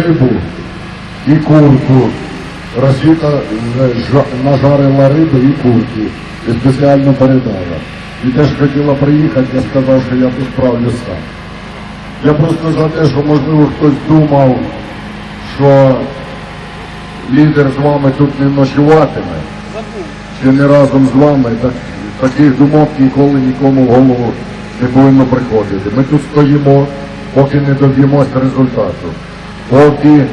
рибу і курку. Росіта е, нажарила риби і курки і спеціально передала. І теж хотіла приїхати, я сказав, що я справлюсь сам. Я просто за те, що можливо хтось думав, що лідер з вами тут не ночуватиме, чи не разом з вами, так, таких думок ніколи нікому в голову не повинно приходити. Ми тут стоїмо, поки не доб'ємося результату, поки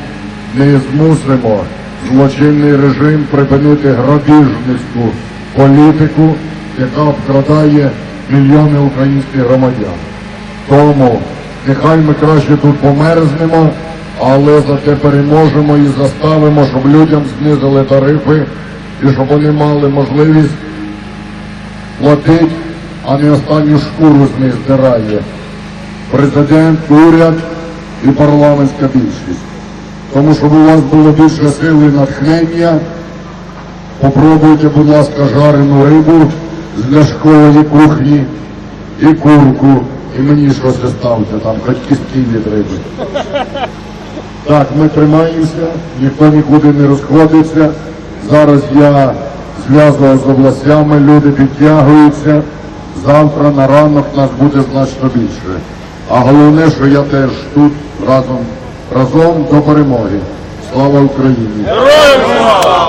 не змусимо злочинний режим припинити грабіжницьку політику, яка обкрадає мільйони українських громадян. Тому нехай ми краще тут померзнемо, але зате переможемо і заставимо, щоб людям знизили тарифи і щоб вони мали можливість платити, а не останню шкуру з них здирає. Президент, уряд і парламентська більшість. Тому щоб у вас було більше сили і натхнення, попробуйте, будь ласка, жарену рибу з ляшкової кухні і курку. І мені щось оставте там, хоч кістки від риби. Так, ми тримаємося, ніхто нікуди не розходиться. Зараз я зв'язував з областями, люди підтягуються. Завтра на ранок нас буде значно більше. А головне, що я теж тут разом, разом до перемоги. Слава Україні! Героям слава!